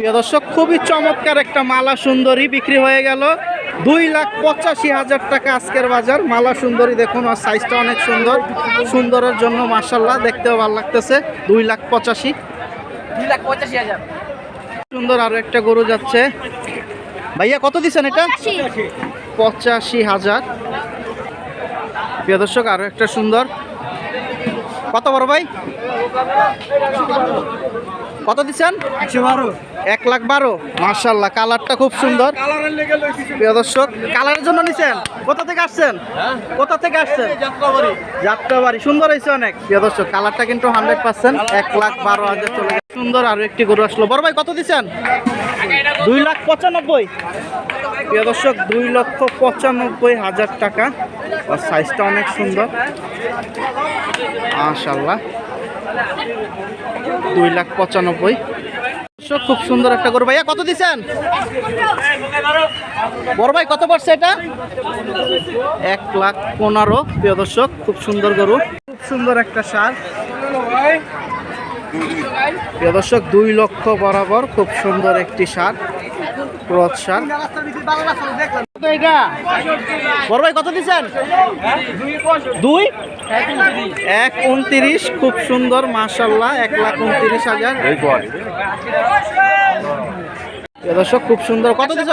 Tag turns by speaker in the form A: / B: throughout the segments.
A: প্রিয় দর্শক খুবই চমৎকার একটা মালা সুন্দরী বিক্রি হয়ে গেল। দুই লাখ পঁচাশি হাজার টাকা আজকের বাজার। মালা সুন্দরী দেখুন আর সাইজটা অনেক সুন্দর। সুন্দরের জন্য মার্শাল্লাহ দেখতেও ভালো লাগতেছে। দুই লাখ পঁচাশি।
B: দুই লাখ পঁচাশি হাজার।
A: সুন্দর আরও একটা গরু যাচ্ছে। ভাইয়া কত দিচ্ছেন এটা? পঁচাশি হাজার। প্রিয় দর্শক আরও একটা সুন্দর। কত বড় ভাই? কত দিচ্ছেন? এক লাখ বারো। মার্শাল্লাহ কালারটা খুব সুন্দর। প্রিয় দর্শক কালারের জন্য নিছেন? কোথা থেকে আসছেন? কোথা থেকে আসছেন? যাত্রাবাড়ি। সুন্দর হয়েছে অনেক। প্রিয় দর্শক কালারটা কিন্তু হান্ড্রেড পার্সেন্ট এক লাখ বারো হাজার চলে গেছে। সুন্দর আরও একটি গরু আসলো। বড় ভাই কত দিচ্ছেন? দুই লাখ পঁচানব্বই। প্রিয় দর্শক দুই লক্ষ পঁচানব্বই হাজার টাকা। আর সাইজটা অনেক সুন্দর। মাশাল্লাহ দুই লাখ পঁচানব্বই। খুব সুন্দর একটা গরু। ভাইয়া, কত দিচ্ছেন? বড় ভাই, কত পড়ছে এটা? এক লাখ পনেরো, প্রিয় দর্শক, খুব সুন্দর গরু। খুব সুন্দর একটা সার। প্রিয় দর্শক, দুই লক্ষ বরাবর খুব সুন্দর একটি সার, ক্রথ সার? এক উনত্রিশ, খুব সুন্দর মাসাল্লাহ এক লাখ উনত্রিশ হাজার। দর্শক, খুব সুন্দর। কত দিতে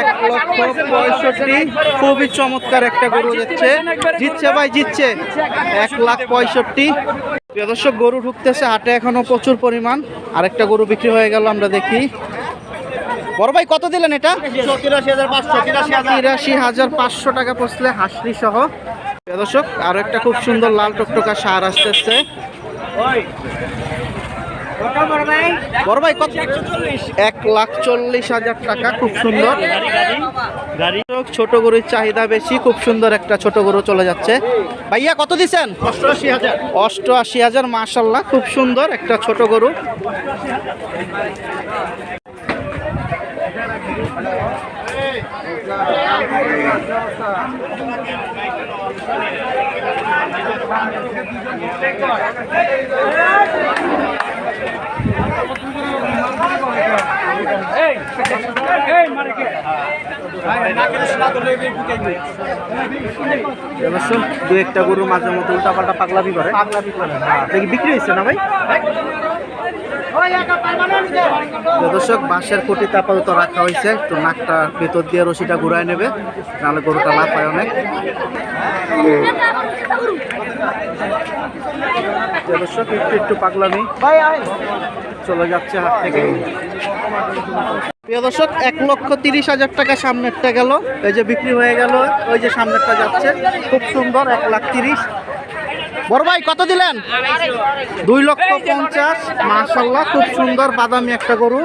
A: এক লক্ষ পঁয়ষট্টি। খুবই চমৎকার একটা গরু যাচ্ছে জিতছে ভাই, জিতছে। এক লাখ পঁয়ষট্টি। দর্শক, গরু ঢুকতেছে, হাটে এখনও প্রচুর পরিমাণ। আরেকটা গরু বিক্রি হয়ে গেল, আমরা দেখি। বড় ভাই কত দিলেন এটা? তিরাশি হাজার পাঁচশো টাকা পড়ছিলে হাসলি সহ। দর্শক আরও একটা খুব সুন্দর লাল টকটকা সার আসতেছে। বড় ভাই কত এক লাখ চল্লিশ হাজার টাকা খুব সুন্দর। ছোট গরুর চাহিদা বেশি খুব সুন্দর একটা ছোট গরু চলে যাচ্ছে। ভাইয়া কত দিছেন?
B: অষ্টআশি হাজার।
A: অষ্টআশি হাজার মাসাল্লাহ খুব সুন্দর একটা ছোট গরু। অবশ্য দু একটা গরু মাঝে মধ্যে উল্টা পাল্টা পাগলামি করে। পাগলামি করে। দেখি বিক্রি হয়েছে না ভাই? তো দর্শক বাঁশের খুঁটিতে আপাতত রাখা হয়েছে। একটু নাকটা ভেতর দিয়ে রশিটা ঘুরায় নেবে নাহলে গরুটা লাফায় অনেক। তো দর্শক একটু একটু পাগলামি চলে যাচ্ছে হাত থেকে। প্রিয় দর্শক, এক লক্ষ তিরিশ হাজার টাকা সামনেরটা গেল। এই যে বিক্রি হয়ে গেল, ওই যে সামনেরটা যাচ্ছে। খুব সুন্দর, এক লাখ তিরিশ। বড় ভাই, কত দিলেন? দুই লক্ষ পঞ্চাশ। মাসাল্লাহ খুব সুন্দর, বাদামি একটা গরু।